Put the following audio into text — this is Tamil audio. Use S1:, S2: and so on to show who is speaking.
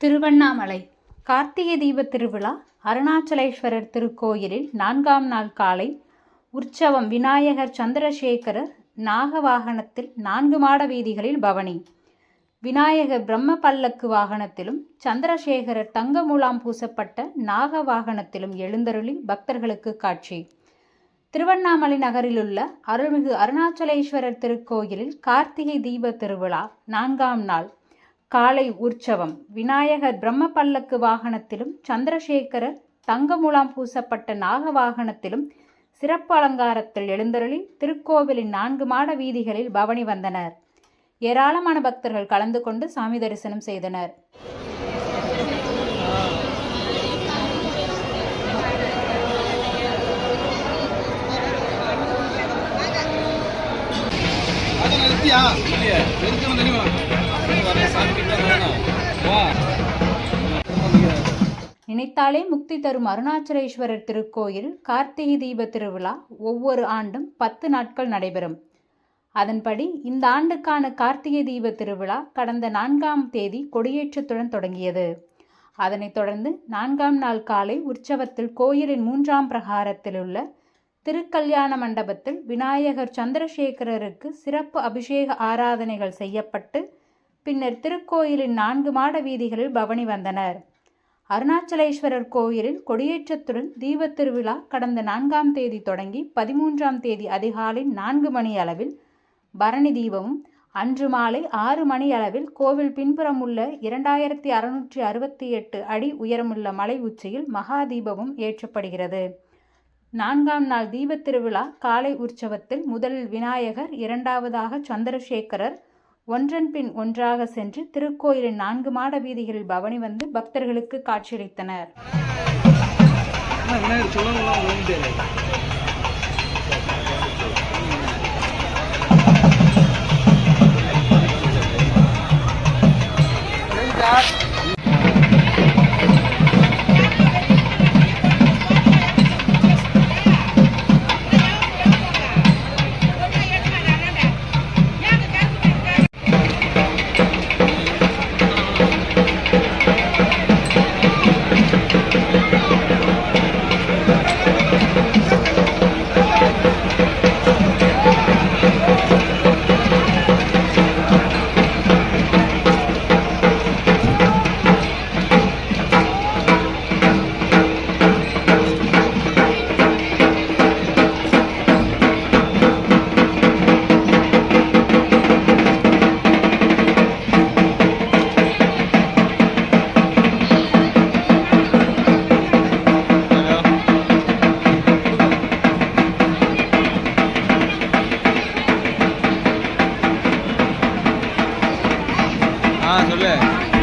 S1: திருவண்ணாமலை. கார்த்திகை தீப திருவிழா அருணாச்சலேஸ்வரர் திருக்கோயிலில் நான்காம் நாள் காலை உற்சவம் விநாயகர் சந்திரசேகரர் நாக வாகனத்தில் நான்கு மாட வீதிகளில் பவனி. விநாயகர் பிரம்ம பல்லக்கு வாகனத்திலும் சந்திரசேகரர் தங்க மூலாம் பூசப்பட்ட நாக வாகனத்திலும் எழுந்தருளி பக்தர்களுக்கு காட்சி. திருவண்ணாமலை நகரிலுள்ள அருள்மிகு அருணாச்சலேஸ்வரர் திருக்கோயிலில் கார்த்திகை தீப திருவிழா நான்காம் நாள். காலை உற்சவம். விநாயகர் பிரம்ம பல்லக்கு வாகனத்திலும் சந்திரசேகரர் தங்கமுலாம் பூசப்பட்ட நாக வாகனத்திலும் சிறப்பு அலங்காரத்தில் எழுந்தருளி திருக்கோவிலின் நான்கு மாட வீதிகளில் பவனி வந்தனர். ஏராளமான பக்தர்கள் கலந்து கொண்டு சாமி தரிசனம் செய்தனர்.
S2: அதை தெரியுமா? வா
S1: நினைத்தாலே முக்தி தரும் அருணாச்சலேஸ்வரர் திருக்கோயில் கார்த்திகை தீப திருவிழா ஒவ்வொரு ஆண்டும் பத்து நாட்கள் நடைபெறும். அதன்படி இந்த ஆண்டுக்கான கார்த்திகை தீப திருவிழா கடந்த நான்காம் தேதி கொடியேற்றத்துடன் தொடங்கியது. அதனைத் தொடர்ந்து நான்காம் நாள் காலை உற்சவத்தில் கோயிலின் மூன்றாம் பிரகாரத்தில் உள்ள திருக்கல்யாண மண்டபத்தில் விநாயகர் சந்திரசேகரருக்கு சிறப்பு அபிஷேக ஆராதனைகள் செய்யப்பட்டு பின்னர் திருக்கோயிலின் நான்கு மாட வீதிகளில் பவனி வந்தனர். அருணாச்சலேஸ்வரர் கோயிலில் கொடியேற்றத்துடன் தீபத் திருவிழா கடந்த நான்காம் தேதி தொடங்கி பதிமூன்றாம் தேதி அதிகாலை நான்கு மணி அளவில் பரணி தீபமும் அன்று மாலை ஆறு மணி அளவில் கோவில் பின்புறம் உள்ள இரண்டாயிரத்தி அறுநூற்றி அறுபத்தி எட்டு அடி உயரமுள்ள மலை உச்சியில் மகா தீபமும் ஏற்றப்படுகிறது. நான்காம் நாள் தீபத் திருவிழா காலை உற்சவத்தில் முதலில் விநாயகர் இரண்டாவதாக சந்திரசேகரர் ஒன்றன் பின் ஒன்றாக சென்று திருக்கோயிலின் நான்கு மாட வீதிகளில் பவனி வந்து பக்தர்களுக்கு காட்சியளித்தனர்.
S2: Yeah.